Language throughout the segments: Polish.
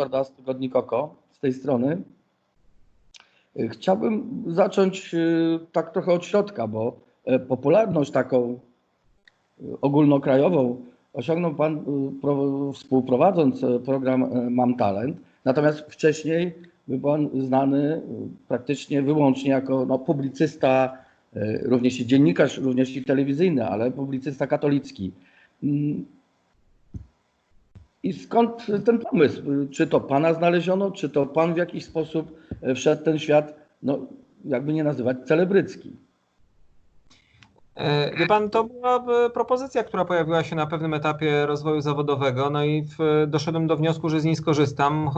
Korda z Tygodnik Oko, z tej strony. Y, Chciałbym zacząć y, tak trochę od środka, bo e, popularność taką y, ogólnokrajową osiągnął Pan y, pro- współprowadząc program Mam Talent. Natomiast wcześniej był Pan znany y, praktycznie wyłącznie jako no, publicysta, również i dziennikarz, również i telewizyjny, ale publicysta katolicki. I skąd ten pomysł? Czy to Pana znaleziono, czy to Pan w jakiś sposób e, wszedł ten świat, no jakby nie nazywać, celebrycki? E, Wie pan, to była e, propozycja, która pojawiła się na pewnym etapie rozwoju zawodowego, no i w, doszedłem do wniosku, że z niej skorzystam,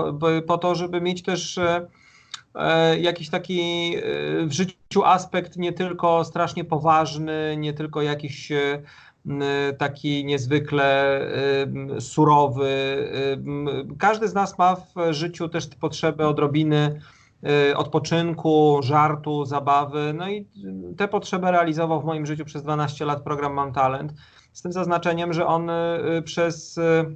po to, żeby mieć też jakiś taki w życiu aspekt nie tylko strasznie poważny, nie tylko jakiś taki niezwykle surowy. Każdy z nas ma w życiu też potrzebę odrobiny y, odpoczynku, żartu, zabawy. No i tę potrzebę realizował w moim życiu przez 12 lat program Mam Talent. Z tym zaznaczeniem, że on y, przez y,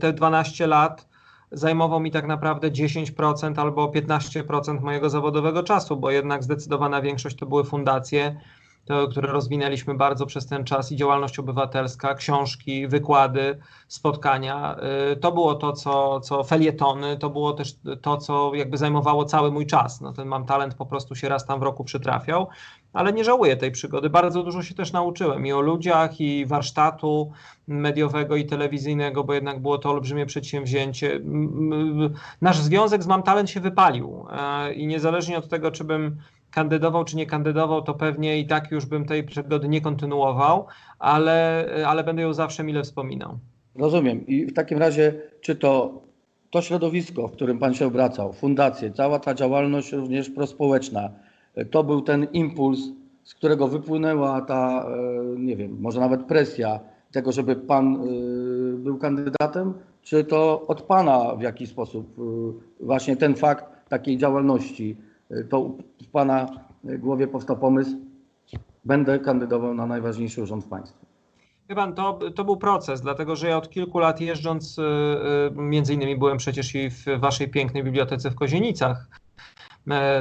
te 12 lat zajmował mi tak naprawdę 10% albo 15% mojego zawodowego czasu, bo jednak zdecydowana większość to były fundacje, to, które rozwinęliśmy bardzo przez ten czas i działalność obywatelska, książki, wykłady, spotkania. Y, To było to, co, co felietony, to było też to, co jakby zajmowało cały mój czas. No, ten mam talent po prostu się raz tam w roku przytrafiał, ale nie żałuję tej przygody. Bardzo dużo się też nauczyłem i o ludziach, i warsztatu mediowego i telewizyjnego, bo jednak było to olbrzymie przedsięwzięcie. Nasz związek z Mam Talent się wypalił e, i niezależnie od tego, czy bym kandydował czy nie kandydował, to pewnie i tak już bym tej przygody nie kontynuował, ale, ale będę ją zawsze mile wspominał. Rozumiem. I w takim razie, czy to to środowisko, w którym Pan się obracał, fundacje, cała ta działalność również prospołeczna, to był ten impuls, z którego wypłynęła ta, e, nie wiem, może nawet presja tego, żeby Pan e, był kandydatem, czy to od Pana w jakiś sposób e, właśnie ten fakt takiej działalności, to w Pana głowie powstał pomysł, będę kandydował na najważniejszy urząd w państwie. Wie pan, to, to był proces, dlatego że ja od kilku lat jeżdżąc, y, y, między innymi byłem przecież i w waszej pięknej bibliotece w Kozienicach,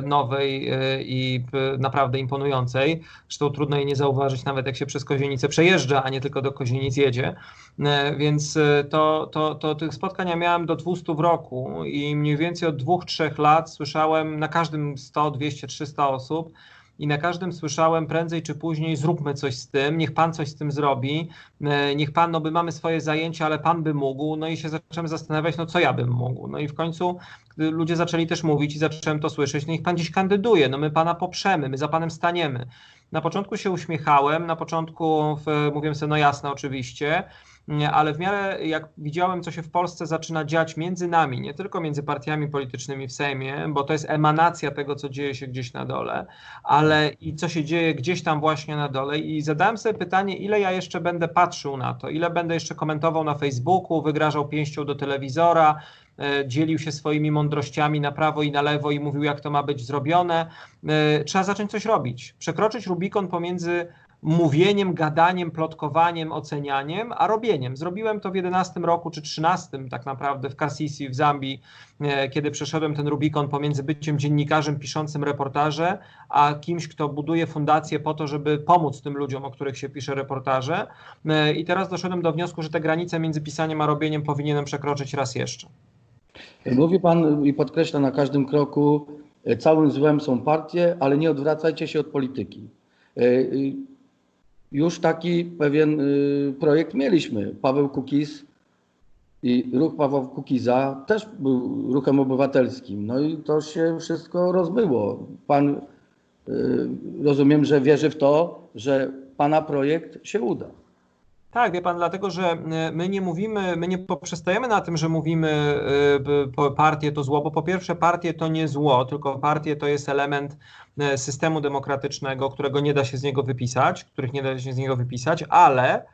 nowej y, i y, naprawdę imponującej. Zresztą trudno jej nie zauważyć, nawet jak się przez Kozienicę przejeżdża, a nie tylko do Kozienic jedzie. E, Więc to, to, to tych spotkań ja miałem do 200 w roku i mniej więcej od dwóch, trzech lat słyszałem na każdym 100, 200, 300 osób i na każdym słyszałem prędzej czy później zróbmy coś z tym, niech pan coś z tym zrobi, e, niech pan, no by mamy swoje zajęcia, ale pan by mógł, no i się zacząłem zastanawiać, no co ja bym mógł, no i w końcu gdy ludzie zaczęli też mówić i zacząłem to słyszeć, no niech pan gdzieś kandyduje, no my pana poprzemy, my za panem staniemy. Na początku się uśmiechałem, na początku w, mówiłem sobie, no jasne, oczywiście, ale w miarę jak widziałem, co się w Polsce zaczyna dziać między nami, nie tylko między partiami politycznymi w Sejmie, bo to jest emanacja tego, co dzieje się gdzieś na dole, ale i co się dzieje gdzieś tam właśnie na dole. I zadałem sobie pytanie, ile ja jeszcze będę patrzył na to, ile będę jeszcze komentował na Facebooku, wygrażał pięścią do telewizora, e, dzielił się swoimi mądrościami na prawo i na lewo i mówił, jak to ma być zrobione. E, Trzeba zacząć coś robić, przekroczyć Rubikon pomiędzy mówieniem, gadaniem, plotkowaniem, ocenianiem, a robieniem. Zrobiłem to w 11 roku czy 13 tak naprawdę w Kasisi w Zambii, e, kiedy przeszedłem ten Rubikon pomiędzy byciem dziennikarzem piszącym reportaże, a kimś, kto buduje fundację po to, żeby pomóc tym ludziom, o których się pisze reportaże. E, I teraz doszedłem do wniosku, że te granice między pisaniem a robieniem powinienem przekroczyć raz jeszcze. Mówi Pan i podkreśla na każdym kroku, e, całym złem są partie, ale nie odwracajcie się od polityki. Już taki pewien y, projekt mieliśmy. Paweł Kukiz i ruch Pawła Kukiza też był ruchem obywatelskim. No i to się wszystko rozbyło. Pan, y, rozumiem, że wierzy w to, że Pana projekt się uda. Tak, wie pan, dlatego że e, my nie mówimy, my nie poprzestajemy na tym, że mówimy e, partie to zło, bo po pierwsze partie to nie zło, tylko partie to jest element e, systemu demokratycznego, którego nie da się z niego wypisać, których nie da się z niego wypisać, ale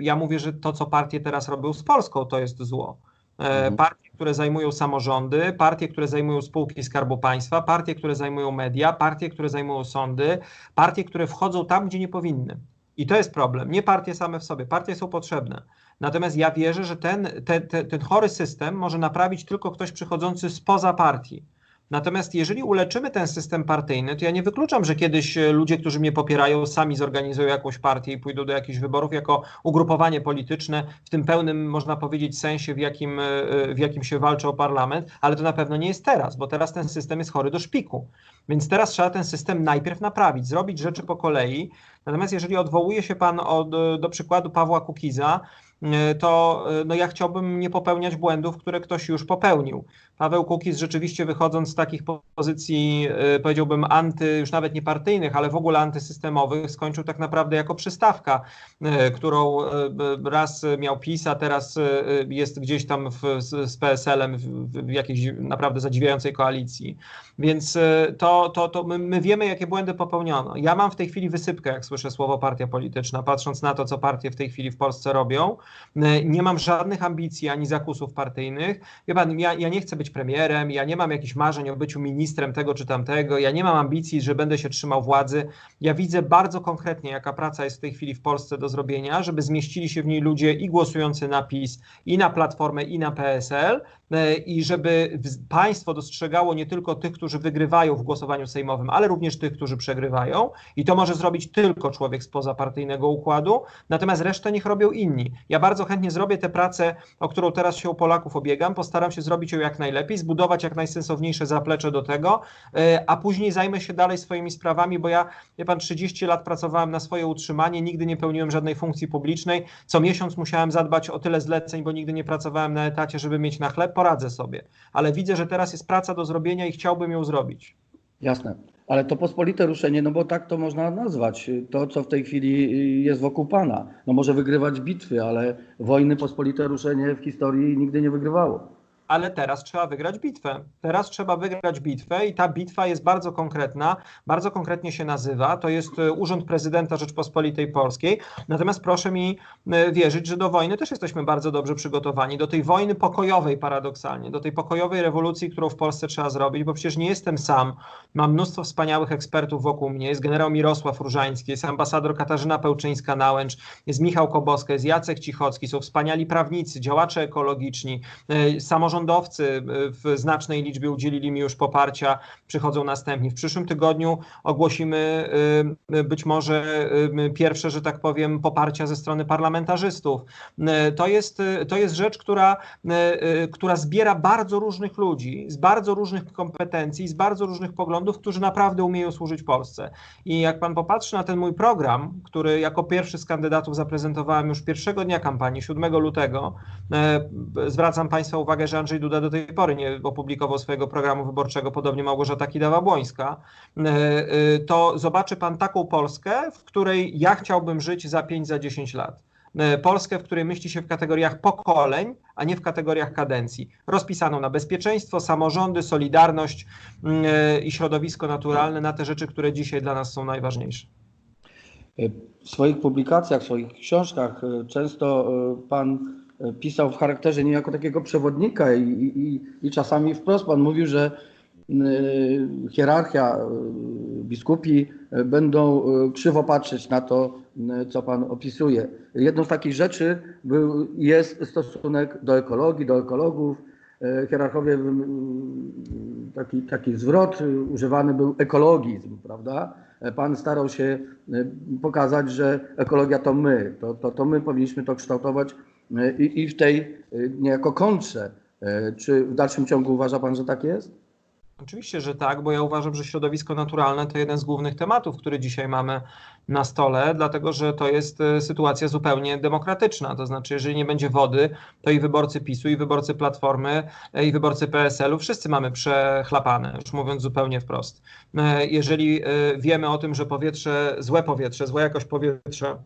ja mówię, że to, co partie teraz robią z Polską, to jest zło. Mhm. Partie, które zajmują samorządy, partie, które zajmują spółki Skarbu Państwa, partie, które zajmują media, partie, które zajmują sądy, partie, które wchodzą tam, gdzie nie powinny. I to jest problem. Nie partie same w sobie. Partie są potrzebne. Natomiast ja wierzę, że ten, ten, ten, ten chory system może naprawić tylko ktoś przychodzący spoza partii. Natomiast jeżeli uleczymy ten system partyjny, to ja nie wykluczam, że kiedyś e, ludzie, którzy mnie popierają, sami zorganizują jakąś partię i pójdą do jakichś wyborów jako ugrupowanie polityczne w tym pełnym, można powiedzieć, sensie, w jakim, e, w jakim się walczy o parlament, ale to na pewno nie jest teraz, bo teraz ten system jest chory do szpiku. Więc teraz trzeba ten system najpierw naprawić, zrobić rzeczy po kolei. Natomiast jeżeli odwołuje się pan od, do przykładu Pawła Kukiza, e, to no ja chciałbym nie popełniać błędów, które ktoś już popełnił. Paweł Kukiz rzeczywiście wychodząc z takich pozycji, powiedziałbym, anty, już nawet nie partyjnych, ale w ogóle antysystemowych, skończył tak naprawdę jako przystawka, którą raz miał PiS, a teraz jest gdzieś tam w, z PSL-em w, w jakiejś naprawdę zadziwiającej koalicji. Więc to, to, to my, my wiemy, jakie błędy popełniono. Ja mam w tej chwili wysypkę, jak słyszę słowo partia polityczna, patrząc na to, co partie w tej chwili w Polsce robią. Nie mam żadnych ambicji ani zakusów partyjnych. Wie pan, ja, ja nie chcę być premierem, ja nie mam jakichś marzeń o byciu ministrem tego czy tamtego, ja nie mam ambicji, że będę się trzymał władzy. Ja widzę bardzo konkretnie, jaka praca jest w tej chwili w Polsce do zrobienia, żeby zmieścili się w niej ludzie i głosujący na PiS, i na Platformę, i na PSL, i żeby państwo dostrzegało nie tylko tych, którzy wygrywają w głosowaniu sejmowym, ale również tych, którzy przegrywają. I to może zrobić tylko człowiek spoza partyjnego układu, natomiast resztę niech robią inni. Ja bardzo chętnie zrobię tę pracę, o którą teraz się u Polaków obiegam, postaram się zrobić ją jak najlepiej, zbudować jak najsensowniejsze zaplecze do tego, a później zajmę się dalej swoimi sprawami, bo ja, wie pan, 30 lat pracowałem na swoje utrzymanie, nigdy nie pełniłem żadnej funkcji publicznej. Co miesiąc musiałem zadbać o tyle zleceń, bo nigdy nie pracowałem na etacie, żeby mieć na chleb poradzę sobie, ale widzę, że teraz jest praca do zrobienia i chciałbym ją zrobić. Jasne, ale to pospolite ruszenie, no bo tak to można nazwać. To, co w tej chwili jest wokół pana. No może wygrywać bitwy, ale wojny pospolite ruszenie w historii nigdy nie wygrywało ale teraz trzeba wygrać bitwę. Teraz trzeba wygrać bitwę i ta bitwa jest bardzo konkretna, bardzo konkretnie się nazywa. To jest Urząd Prezydenta Rzeczpospolitej Polskiej. Natomiast proszę mi wierzyć, że do wojny też jesteśmy bardzo dobrze przygotowani. Do tej wojny pokojowej paradoksalnie, do tej pokojowej rewolucji, którą w Polsce trzeba zrobić, bo przecież nie jestem sam. Mam mnóstwo wspaniałych ekspertów wokół mnie. Jest generał Mirosław Różański, jest ambasador Katarzyna Pełczyńska-Nałęcz, jest Michał Koboska, jest Jacek Cichocki, są wspaniali prawnicy, działacze ekologiczni, samorządowcy, samorządowcy w znacznej liczbie udzielili mi już poparcia, przychodzą następni. W przyszłym tygodniu ogłosimy być może pierwsze, że tak powiem, poparcia ze strony parlamentarzystów. To jest, to jest rzecz, która, która zbiera bardzo różnych ludzi, z bardzo różnych kompetencji, z bardzo różnych poglądów, którzy naprawdę umieją służyć Polsce. I jak pan popatrzy na ten mój program, który jako pierwszy z kandydatów zaprezentowałem już pierwszego dnia kampanii, 7 lutego, zwracam Państwa uwagę, że Andrzej Duda do tej pory nie opublikował swojego programu wyborczego, podobnie Małgorzata Kidawa-Błońska, to zobaczy pan taką Polskę, w której ja chciałbym żyć za 5, za 10 lat. Polskę, w której myśli się w kategoriach pokoleń, a nie w kategoriach kadencji. Rozpisaną na bezpieczeństwo, samorządy, solidarność i środowisko naturalne, na te rzeczy, które dzisiaj dla nas są najważniejsze. W swoich publikacjach, w swoich książkach często pan pisał w charakterze niejako takiego przewodnika i, i, i czasami wprost pan mówił, że hierarchia, biskupi będą krzywo patrzeć na to, co pan opisuje. Jedną z takich rzeczy był, jest stosunek do ekologii, do ekologów. Hierarchowie, taki, taki zwrot używany był ekologizm, prawda? Pan starał się pokazać, że ekologia to my, to, to, to my powinniśmy to kształtować i, i w tej niejako kontrze. Czy w dalszym ciągu uważa pan, że tak jest? Oczywiście, że tak, bo ja uważam, że środowisko naturalne to jeden z głównych tematów, który dzisiaj mamy na stole, dlatego że to jest sytuacja zupełnie demokratyczna. To znaczy, jeżeli nie będzie wody, to i wyborcy PiSu, i wyborcy Platformy, i wyborcy PSL-u, wszyscy mamy przechlapane, już mówiąc zupełnie wprost. Jeżeli wiemy o tym, że powietrze, złe powietrze, zła jakość powietrza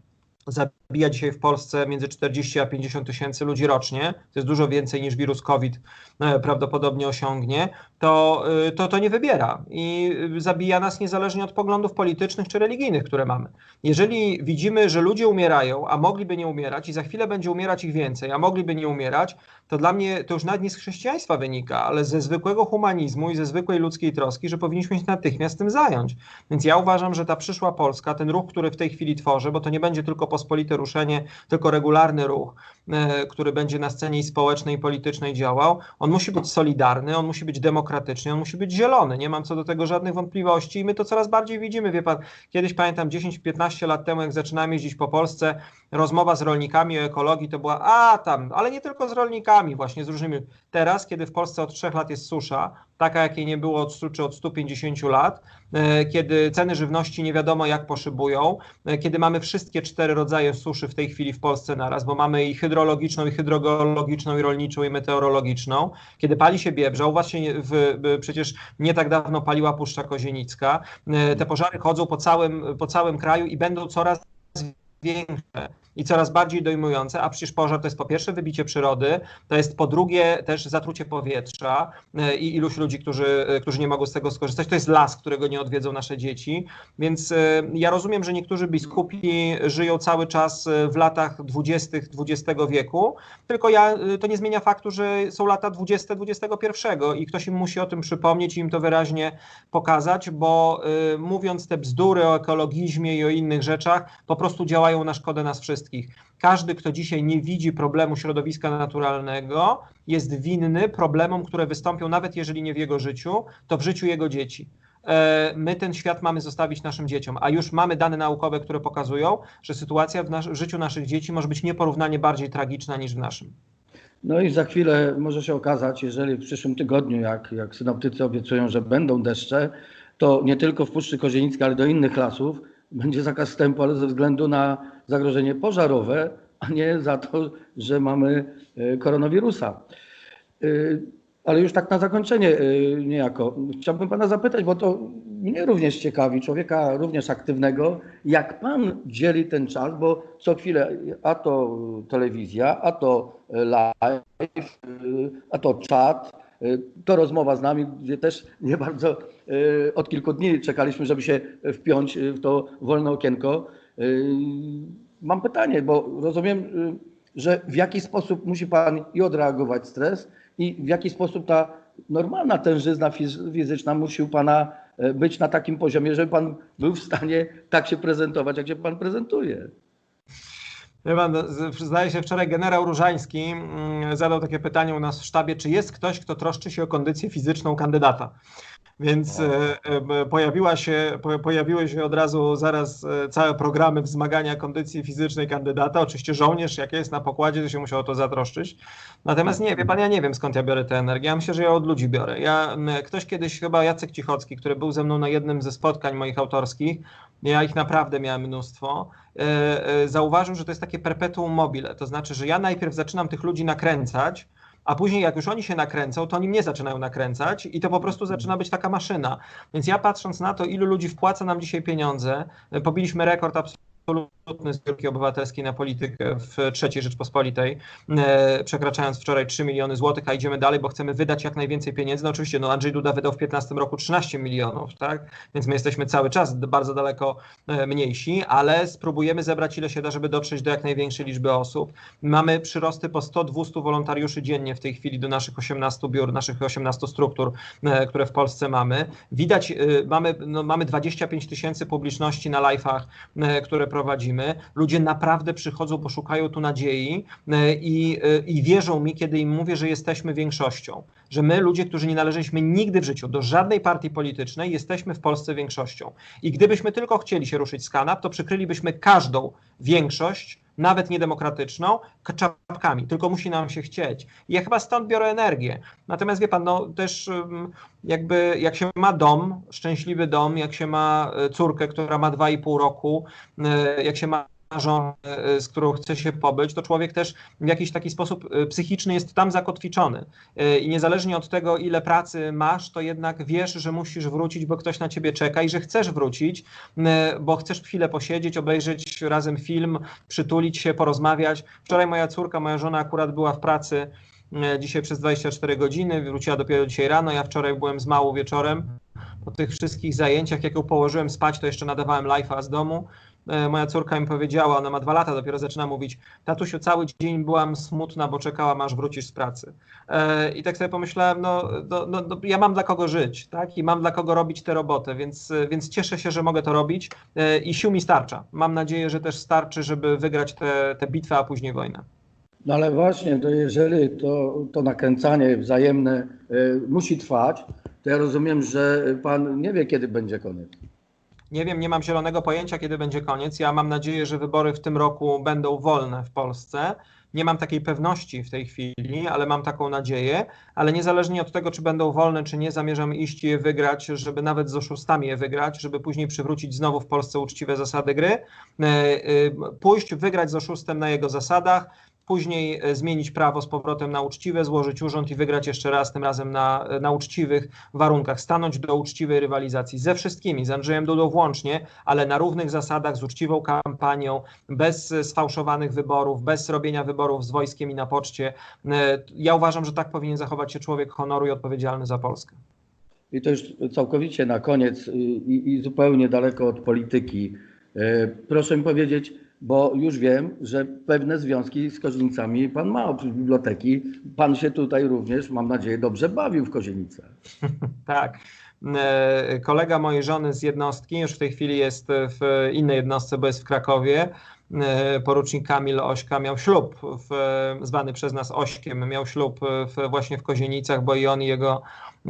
zabija dzisiaj w Polsce między 40 a 50 tysięcy ludzi rocznie, to jest dużo więcej niż wirus COVID e, prawdopodobnie osiągnie, to, e, to to nie wybiera i zabija nas niezależnie od poglądów politycznych czy religijnych, które mamy. Jeżeli widzimy, że ludzie umierają, a mogliby nie umierać i za chwilę będzie umierać ich więcej, a mogliby nie umierać, to dla mnie to już nawet nie z chrześcijaństwa wynika, ale ze zwykłego humanizmu i ze zwykłej ludzkiej troski, że powinniśmy się natychmiast tym zająć. Więc ja uważam, że ta przyszła Polska, ten ruch, który w tej chwili tworzę, bo to nie będzie tylko pospolite ruszenie, tylko regularny ruch, e, który będzie na scenie i społecznej, i politycznej działał, on musi być solidarny, on musi być demokratyczny, on musi być zielony. Nie mam co do tego żadnych wątpliwości i my to coraz bardziej widzimy. Wie pan, kiedyś pamiętam 10-15 lat temu, jak zaczynałem jeździć po Polsce, rozmowa z rolnikami o ekologii to była, a tam, ale nie tylko z rolnikami, właśnie z różnymi. Teraz, kiedy w Polsce od 3 lat jest susza, taka jakiej nie było od 100 czy od 150 lat, e, kiedy ceny żywności nie wiadomo jak poszybują, e, kiedy mamy wszystkie cztery rodzaje suszy w tej chwili w Polsce naraz, bo mamy i hydrologiczną, i hydrogeologiczną, i rolniczą, i meteorologiczną, kiedy pali się biebrza, u was się w, przecież nie tak dawno paliła Puszcza Kozienicka, e, te pożary chodzą po całym, po całym kraju i będą coraz większe i coraz bardziej dojmujące, a przecież pożar to jest po pierwsze wybicie przyrody, to jest po drugie też zatrucie powietrza e, i iluś ludzi, którzy, e, którzy nie mogą z tego skorzystać, to jest las, którego nie odwiedzą nasze dzieci, więc e, ja rozumiem, że niektórzy biskupi żyją cały czas w latach 20. XX wieku, tylko ja, to nie zmienia faktu, że są lata 20 XXI i ktoś im musi o tym przypomnieć i im to wyraźnie pokazać, bo mówiąc te bzdury o ekologizmie i o innych rzeczach, po prostu działają na szkodę nas wszystkich wszystkich. Każdy, kto dzisiaj nie widzi problemu środowiska naturalnego, jest winny problemom, które wystąpią, nawet jeżeli nie w jego życiu, to w życiu jego dzieci. E, my ten świat mamy zostawić naszym dzieciom, a już mamy dane naukowe, które pokazują, że sytuacja w, nas w życiu naszych dzieci może być nieporównanie bardziej tragiczna niż w naszym. No i za chwilę może się okazać, jeżeli w przyszłym tygodniu, jak, jak synoptycy obiecują, że będą deszcze, to nie tylko w Puszczy Kozienickiej, ale do innych lasów będzie zakaz wstępu, ale ze względu na zagrożenie pożarowe, a nie za to, że mamy e, koronawirusa. E, ale już tak na zakończenie e, niejako. Chciałbym pana zapytać, bo to mnie również ciekawi, człowieka również aktywnego, jak pan dzieli ten czas, bo co chwilę a to telewizja, a to live, a to czat, to rozmowa z nami, gdzie też nie bardzo od kilku dni czekaliśmy, żeby się wpiąć w to wolne okienko. Mam pytanie, bo rozumiem, że w jaki sposób musi Pan i odreagować stres i w jaki sposób ta normalna tężyzna fizyczna musi u Pana być na takim poziomie, żeby Pan był w stanie tak się prezentować, jak się Pan prezentuje. Pan, zdaje się, wczoraj generał Różański zadał takie pytanie u nas w sztabie, czy jest ktoś, kto troszczy się o kondycję fizyczną kandydata. Więc e, e, pojawiła się, pojawiły się od razu zaraz e, całe programy wzmagania kondycji fizycznej kandydata. Oczywiście żołnierz, jak jest na pokładzie, to się musiał o to zatroszczyć. Natomiast nie, wie pan, ja nie wiem skąd ja biorę tę energię. Ja myślę, że ja od ludzi biorę. Ja, ktoś kiedyś, chyba Jacek Cichocki, który był ze mną na jednym ze spotkań moich autorskich, ja ich naprawdę miałem mnóstwo, zauważył, że to jest takie perpetuum mobile. To znaczy, że ja najpierw zaczynam tych ludzi nakręcać, a później jak już oni się nakręcą, to oni mnie zaczynają nakręcać i to po prostu zaczyna być taka maszyna. Więc ja patrząc na to, ilu ludzi wpłaca nam dzisiaj pieniądze, pobiliśmy rekord absolutnie absolutny zbiórki obywatelskiej na politykę w III Rzeczpospolitej, e, przekraczając wczoraj 3 miliony złotych, a idziemy dalej, bo chcemy wydać jak najwięcej pieniędzy. No oczywiście, no Andrzej Duda wydał w 15 roku 13 milionów, tak? Więc my jesteśmy cały czas bardzo daleko e, mniejsi, ale spróbujemy zebrać ile się da, żeby dotrzeć do jak największej liczby osób. Mamy przyrosty po 100-200 wolontariuszy dziennie w tej chwili do naszych 18 biur, naszych 18 struktur, e, które w Polsce mamy. Widać, mamy, no, mamy 25 tysięcy publiczności na live'ach, które prowadzimy, ludzie naprawdę przychodzą, poszukają tu nadziei e, i, e, i wierzą mi, kiedy im mówię, że jesteśmy większością. Że my, ludzie, którzy nie należeliśmy nigdy w życiu do żadnej partii politycznej, jesteśmy w Polsce większością. I gdybyśmy tylko chcieli się ruszyć z kanap, to przykrylibyśmy każdą większość nawet niedemokratyczną, czapkami, tylko musi nam się chcieć. I ja chyba stąd biorę energię. Natomiast wie pan, no też jakby jak się ma dom, szczęśliwy dom, jak się ma e, córkę, która ma 2,5 roku, e, jak się ma żonę, y, z którą chce się pobyć, to człowiek też w jakiś taki sposób y, psychiczny jest tam zakotwiczony. Y, I niezależnie od tego, ile pracy masz, to jednak wiesz, że musisz wrócić, bo ktoś na ciebie czeka i że chcesz wrócić, bo chcesz chwilę posiedzieć, obejrzeć razem film, przytulić się, porozmawiać. Wczoraj moja córka, moja żona akurat była w pracy e, dzisiaj przez 24 godziny, wróciła dopiero dzisiaj rano. Ja wczoraj byłem z małą wieczorem. Po tych wszystkich zajęciach, jak ją położyłem spać, to jeszcze nadawałem live'a z domu. E, Moja córka mi powiedziała, ona ma dwa lata, dopiero zaczyna mówić, tatusiu, cały dzień byłam smutna, bo czekałam, aż wrócisz z pracy. E, I tak sobie pomyślałem, no, no, no, no ja mam dla kogo żyć, tak? I mam dla kogo robić tę robotę, więc, więc cieszę się, że mogę to robić e, i sił mi starcza. Mam nadzieję, że też starczy, żeby wygrać tę bitwę, a później wojnę. No ale właśnie, to jeżeli to, to nakręcanie wzajemne y, musi trwać, to ja rozumiem, że pan nie wie, kiedy będzie koniec. Nie wiem, nie mam zielonego pojęcia, kiedy będzie koniec. Ja mam nadzieję, że wybory w tym roku będą wolne w Polsce. Nie mam takiej pewności w tej chwili, ale mam taką nadzieję. Ale niezależnie od tego, czy będą wolne, czy nie, zamierzam iść je wygrać, żeby nawet z oszustami je wygrać, żeby później przywrócić znowu w Polsce uczciwe zasady gry. E, e, Pójść, wygrać z oszustem na jego zasadach, później e, zmienić prawo z powrotem na uczciwe, złożyć urząd i wygrać jeszcze raz, tym razem na, na uczciwych warunkach, stanąć do uczciwej rywalizacji ze wszystkimi, z Andrzejem Dudą włącznie, ale na równych zasadach, z uczciwą kampanią, bez e, sfałszowanych wyborów, bez robienia wyborów z wojskiem i na poczcie. E, Ja uważam, że tak powinien zachować się człowiek honoru i odpowiedzialny za Polskę. I to już całkowicie na koniec y, i, i zupełnie daleko od polityki. Proszę mi powiedzieć, bo już wiem, że pewne związki z Kozienicami pan ma oprócz biblioteki. Pan się tutaj również, mam nadzieję, dobrze bawił w Kozienicach. Tak. E, Kolega mojej żony z jednostki, już w tej chwili jest w innej jednostce, bo jest w Krakowie. E, Porucznik Kamil Ośka miał ślub, w, zwany przez nas Ośkiem, miał ślub w, właśnie w Kozienicach, bo i on i jego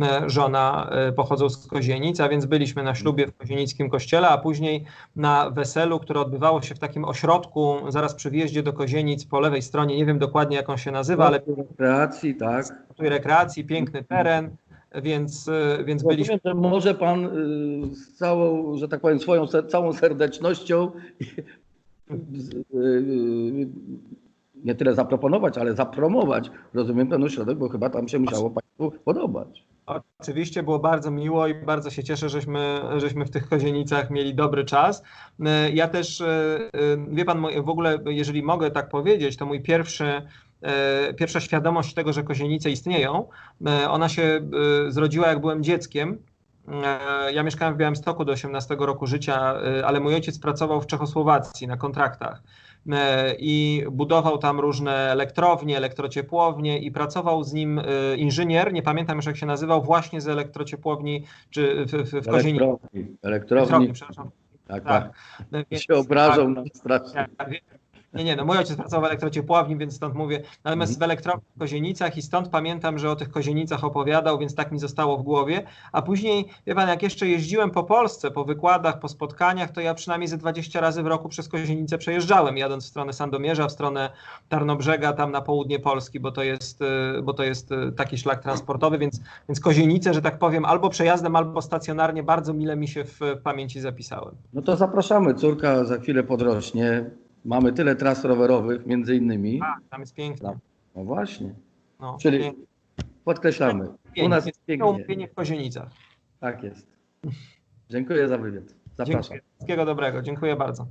e, żona e, pochodzą z Kozienic, a więc byliśmy na ślubie w kozienickim kościele, a później na weselu, które odbywało się w takim ośrodku zaraz przy wjeździe do Kozienic po lewej stronie, nie wiem dokładnie jak on się nazywa, ale Rekreacji, tak. rekreacji, piękny teren, więc, więc byliśmy. Rozumiem, że może pan y, z całą, że tak powiem, swoją całą serdecznością nie tyle zaproponować, ale zapromować, rozumiem, ten ośrodek, bo chyba tam się musiało państwu podobać. Oczywiście było bardzo miło i bardzo się cieszę, żeśmy, żeśmy w tych kozienicach mieli dobry czas. Y, Ja też, y, y, wie pan, w ogóle, jeżeli mogę tak powiedzieć, to mój pierwszy, y, pierwsza świadomość tego, że kozienice istnieją, y, ona się y, zrodziła, jak byłem dzieckiem. Y, Ja mieszkałem w Białymstoku do 18 roku życia, y, ale mój ojciec pracował w Czechosłowacji na kontraktach e, i budował tam różne elektrownie, elektrociepłownie i pracował z nim e, inżynier, nie pamiętam już jak się nazywał, właśnie z elektrociepłowni czy w, w, w Kozienicy. Elektrowni, elektrowni, Elektrowni, przepraszam. tak, Tak. tak. Więc- Się obrażą tak, nam strasznie. tak, wie- Nie, nie, no mój ojciec pracował w elektrociepłowni, więc stąd mówię. Natomiast Mhm. w elektrowni w Kozienicach i stąd pamiętam, że o tych Kozienicach opowiadał, więc tak mi zostało w głowie. A później, wie pan, jak jeszcze jeździłem po Polsce, po wykładach, po spotkaniach, to ja przynajmniej ze 20 razy w roku przez Kozienice przejeżdżałem, jadąc w stronę Sandomierza, w stronę Tarnobrzega, tam na południe Polski, bo to jest, y, bo to jest y, taki szlak transportowy, więc, więc Kozienice, że tak powiem, albo przejazdem, albo stacjonarnie bardzo mile mi się w w pamięci zapisałem. No to zapraszamy, córka za chwilę podrośnie. Mamy tyle tras rowerowych, między innymi. A, tam jest pięknie. No właśnie, No, czyli pięknie. podkreślamy. U nas jest pięknie. Umówienie w Kozienicach. Tak jest. Dziękuję za wywiad. Zapraszam. Dziękuję. Wszystkiego dobrego. Dziękuję bardzo.